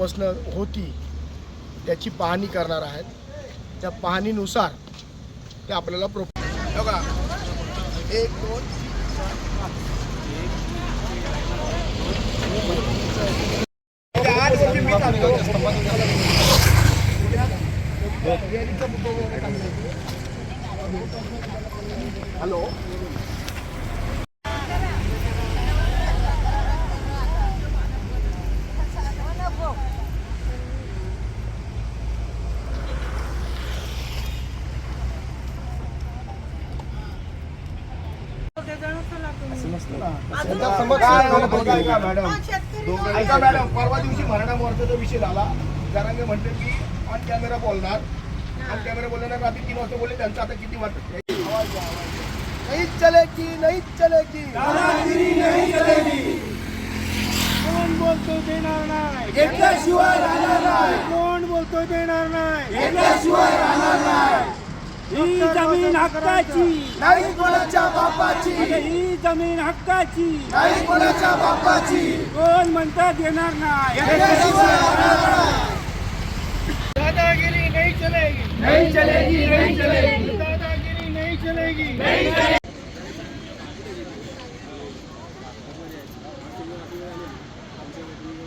बसणं होती त्याची पाहणी करणार आहेत. त्या पाहणीनुसार ते आपल्याला प्रो बघा एक दोन हॅलो. मॅडम. ऐका मॅडम. परवा दिवशी मराठा मोर्चाचा विषय झाला. जरांगे म्हणते की ऑन कॅमेरा बोलणार. ऑन कॅमेरा बोलणार आधी तीन वाजता बोलले त्यांचं आता किती वाटत नाही चलेगी नाही चलेगी कोण बोलतो देणार नाही? घेतल्याशिवाय राहणार नाही. कोण बोलतो देणार नाही? घेतल्याशिवाय राहणार नाही. ही जमीन हक्काची. नाही कोणाच्या जमीन हक्काची. नाही कोणाच्या बापाची. कोण म्हणता देणार नाही. दादागिरी नाही चलेगी. नहीं चलेगी नहीं चलेगी. दादागिरी नाही चलेगी.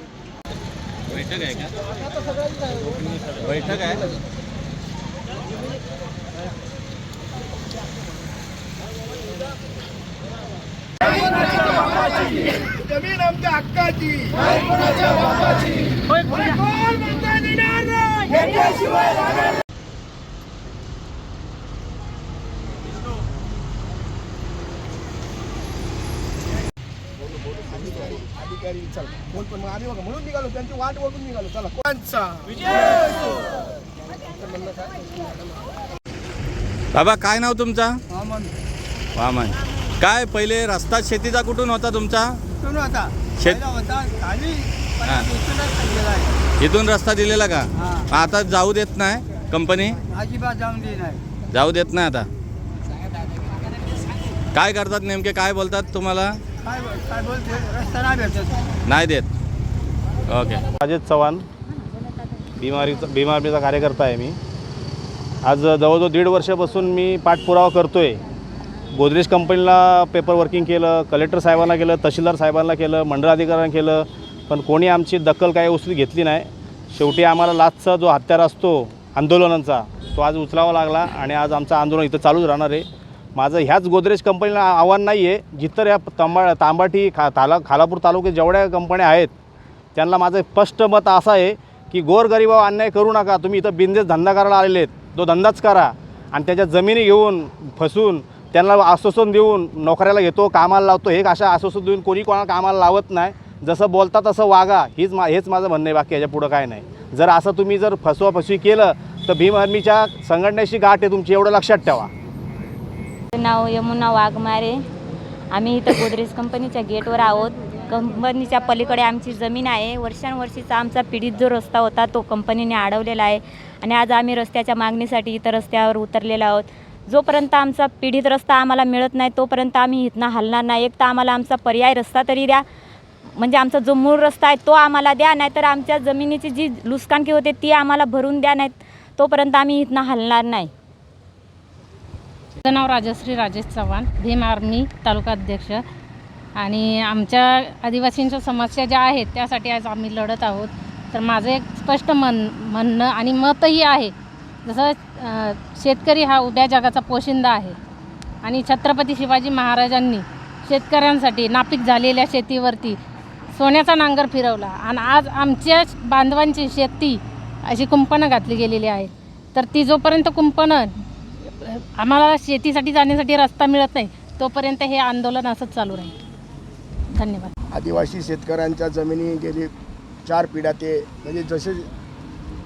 बैठक आहे का? बैठक आहे? जमीन आमच्या हक्काची. अधिकारी चल. कोण पण मग आम्ही बघा म्हणून निघालो त्यांची वाट बघून निघालो. चला. कोणचा? बाबा काय नाव तुमचा? वामन. काय पहिले रस्ता शेतीचा कुठून होता तुमचा? शेत हा. इथून रस्ता दिलेला का? आता जाऊ देत नाही कंपनी? अजिबात जाऊन दे नाही. जाऊ देत नाही आता? काय करतात नेमके? काय बोलतात तुम्हाला? काय काय बोलते? रस्ता नाही भेटत. नाही देत. ओके. राजेश चव्हाण बिमारीचा बिमारीचा कार्यकर्ता आहे मी. आज जवळजवळ दीड वर्षापासून मी पाठपुरावा करतो आहे गोदरेज कंपनीला पेपर वर्किंग केलं कलेक्टर साहेबांना केलं तहसीलदार साहेबांना केलं मंडळाधिकाऱ्यांना केलं पण कोणी आमची दखल काही उचली घेतली नाही. शेवटी आम्हाला लाचचा जो हत्यार असतो आंदोलनांचा तो आज उचलावा लागला आणि आज आमचं आंदोलन इथं चालूच राहणार आहे. माझं ह्याच गोदरेज कंपनीला आव्हान नाही आहे जिथं या तांबा तांबाटी खा ताला खालापूर तालुक्यात जेवढ्या कंपन्या आहेत त्यांना माझं स्पष्ट मत असं आहे की गोरगरिबावर अन्याय करू नका तुम्ही इथं बिंदेस धंदा करायला आलेले आहेत. तो धंदाच करा आणि त्याच्या जमिनी घेऊन फसून त्यांना आश्वासन देऊन नोकऱ्याला घेतो कामाला लावतो हे अशा आश्वासन देऊन कोणी कोणाला कामाला लावत नाही. जसं बोलता तसं वागा हीच मा हेच माझं म्हणणं आहे बाकी याच्या पुढं काय नाही. जर असं तुम्ही जर फसवाफसवी केलं तर भीम आर्मीच्या संघटनेशी गाठ आहे तुमची एवढं लक्षात ठेवा. नाव यमुना वाघमारे. आम्ही इथं गोदरेज कंपनीच्या गेटवर आहोत. कंपनीच्या पलीकडे आमची जमीन आहे. वर्षानुवर्षीचा आमचा पीडित जो रस्ता होता तो कंपनीने अडवलेला आहे. आणि आज आम्ही रस्त्याच्या मागणीसाठी इथं रस्त्यावर उतरलेलो आहोत. जोपर्यंत आमचा पीडित रस्ता आम्हाला मिळत नाही तोपर्यंत आम्ही इथनं हलणार नाही. एक तर आम्हाला आमचा पर्याय रस्ता तरी द्या. म्हणजे आमचा जो मूळ रस्ता आहे तो आम्हाला द्या. नाहीतर आमच्या जमिनीची जी नुकसानकी होते ती आम्हाला भरून द्या नाहीत. तोपर्यंत आम्ही इथनं हलणार नाही. माझं नाव राजश्री राजेश चव्हाण भीम आर्मी तालुका अध्यक्ष. आणि आमच्या आदिवासींच्या समस्या ज्या आहेत त्यासाठी आज आम्ही लढत आहोत. तर माझं एक स्पष्ट मन म्हणणं आणि मतही आहे जसं शेतकरी हा उभ्या जगाचा पोशिंदा आहे. आणि छत्रपती शिवाजी महाराजांनी शेतकऱ्यांसाठी नापीक झालेल्या शेतीवरती सोन्याचा नांगर फिरवला. आणि आज आमच्या बांधवांची शेती अशी कुंपणं घातली गेलेली आहे तर ती जोपर्यंत कुंपणं आम्हाला शेतीसाठी जाण्यासाठी रस्ता मिळत नाही तोपर्यंत हे आंदोलन असंच चालू राहील. धन्यवाद. आदिवासी शेतकऱ्यांच्या जमिनी गेली चार पिढ्या ते म्हणजे जसे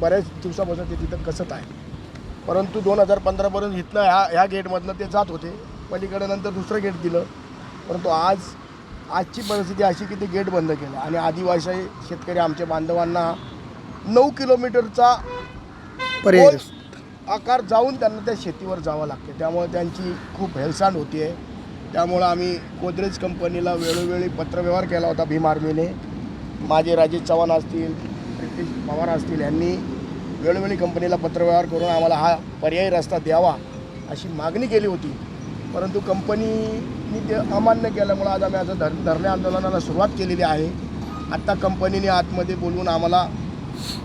बऱ्याच दिवसापासून ते तिथं कसत आहे. परंतु दोन हजार पंधरापर्यंत इथनं ह्या ह्या गेटमधनं ते जात होते. पलीकडे नंतर दुसरं गेट दिलं. परंतु आज आजची परिस्थिती अशी की ते गेट बंद केलं. आणि आदिवासी शेतकरी आमच्या बांधवांना नऊ किलोमीटरचा गोल आकार जाऊन त्यांना त्या शेतीवर जावं लागते. त्यामुळे त्यांची खूप हेळसांड होती आहे. त्यामुळं आम्ही गोदरेज कंपनीला वेळोवेळी पत्रव्यवहार केला होता भीम आर्मीने. माझे राजेश चव्हाण असतील प्रितेश पवार असतील यांनी वेळोवेळी कंपनीला पत्रव्यवहार करून आम्हाला हा पर्यायी रस्ता द्यावा अशी मागणी केली होती. परंतु कंपनीने ते अमान्य केल्यामुळं आज आम्ही आता धर धरणे आंदोलनाला सुरुवात केलेली आहे. आत्ता कंपनीने आतमध्ये बोलवून आम्हाला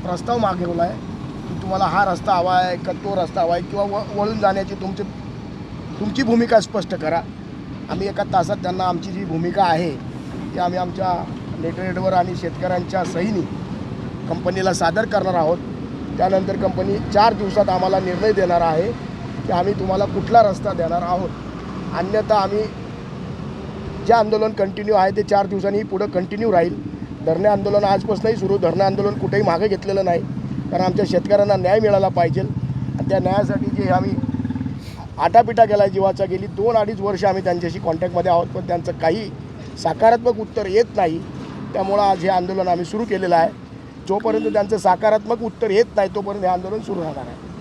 प्रस्ताव मागवला आहे की तुम्हाला हा रस्ता हवा आहे का तो रस्ता हवा आहे किंवा व वळून जाण्याची तुमची तुमची भूमिका स्पष्ट करा. आम्ही एका तासात त्यांना आमची जी भूमिका आहे ती आम्ही आमच्या लेटरहेडवर आणि शेतकऱ्यांच्या सहीनी कंपनीला सादर करणार आहोत. त्यानंतर कंपनी चार दिवसात आम्हाला निर्णय देणार आहे की आम्ही तुम्हाला कुठला रस्ता देणार आहोत. अन्यथा आम्ही जे आंदोलन कंटिन्यू आहे ते चार दिवसांनी पुढं कंटिन्यू राहील. धरणे आंदोलन आजपासूनही सुरू. धरणं आंदोलन कुठेही मागे घेतलेलं नाही. कारण आमच्या शेतकऱ्यांना न्याय मिळाला पाहिजे. आणि त्या न्यायासाठी जे आम्ही आटापिटा केला जीवाचा गेली दोन अडीच वर्ष आम्ही त्यांच्याशी कॉन्टॅक्टमध्ये आहोत. पण त्यांचं काही सकारात्मक उत्तर येत नाही. त्यामुळं आज हे आंदोलन आम्ही सुरू केलेलं आहे. जोपर्यंत त्यांचं सकारात्मक उत्तर येत नाही तोपर्यंत हे आंदोलन सुरू राहणार आहे.